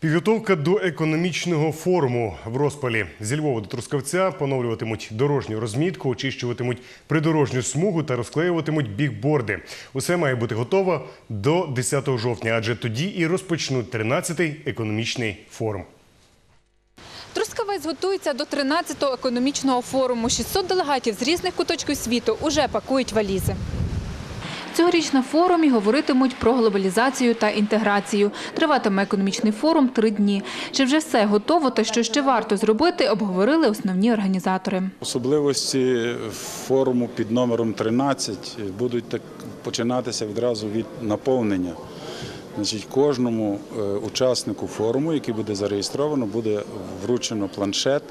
Підготовка до економічного форуму в розпалі зі Львова до Трускавця поновлюватимуть дорожню розмітку, очищуватимуть придорожню смугу та розклеюватимуть бікборди. Усе має бути готово до 10 жовтня, адже тоді і розпочнуть 13-й економічний форум. Трускавець готується до 13-го економічного форуму. 600 делегатів з різних куточків світу уже пакують валізи. Цьогоріч на форумі говоритимуть про глобалізацію та інтеграцію. Триватиме економічний форум три дні. Чи вже все готово та що ще варто зробити, обговорили основні організатори. Особливості форуму під номером 13 будуть так починатися відразу від наповнення. Значить, кожному е, учаснику форуму, який буде зареєстровано, буде вручено планшет,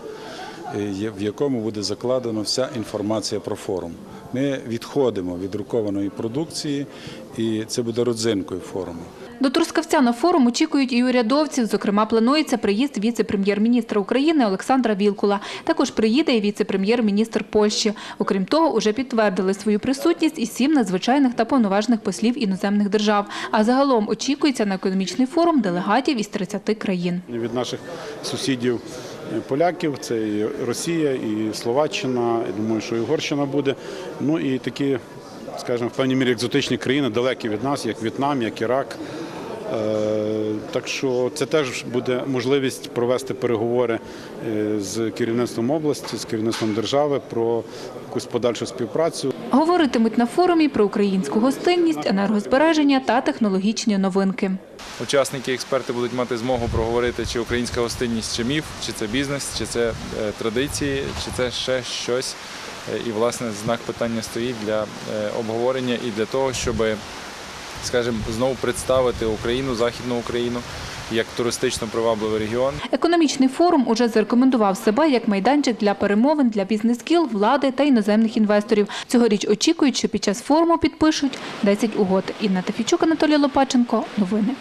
е, в якому буде закладена вся інформація про форум. Ми відходимо від друкованої продукції, і це буде родзинкою форуму. До Трускавця на форум очікують і урядовців. Зокрема, планується приїзд віце-прем'єр-міністра України Олександра Вілкула. Також приїде і віце-прем'єр-міністр Польщі. Окрім того, уже підтвердили свою присутність і сім надзвичайних та повноважних послів іноземних держав. А загалом очікується на економічний форум делегатів із 30 країн. від наших сусідів поляків. Це і Росія, і Словаччина. Я думаю, що і Угорщина буде. Ну і такі, скажімо, в певній мірі екзотичні країни, далекі від нас, як В'єтнам, як Ірак. Е, Так що це теж буде можливість провести переговори е, з керівництвом області, з керівництвом держави про якусь подальшу співпрацю. Говоритимуть на форумі про українську гостинність, енергозбереження та технологічні новинки. Учасники, експерти будуть мати змогу проговорити, чи українська гостинність, чи міф, чи це бізнес, чи це е, традиції, чи це ще щось. І, власне, знак питання стоїть для обговорення і для того, щоб, скажімо, знову представити Україну, Західну Україну як туристично привабливий регіон. Економічний форум уже зарекомендував себе як майданчик для перемовин для бізнес-кіл, влади та іноземних інвесторів. Цьогоріч очікують, що під час форуму підпишуть 10 угод. Інна Тефічук, Анатолій Лопаченко. Новини.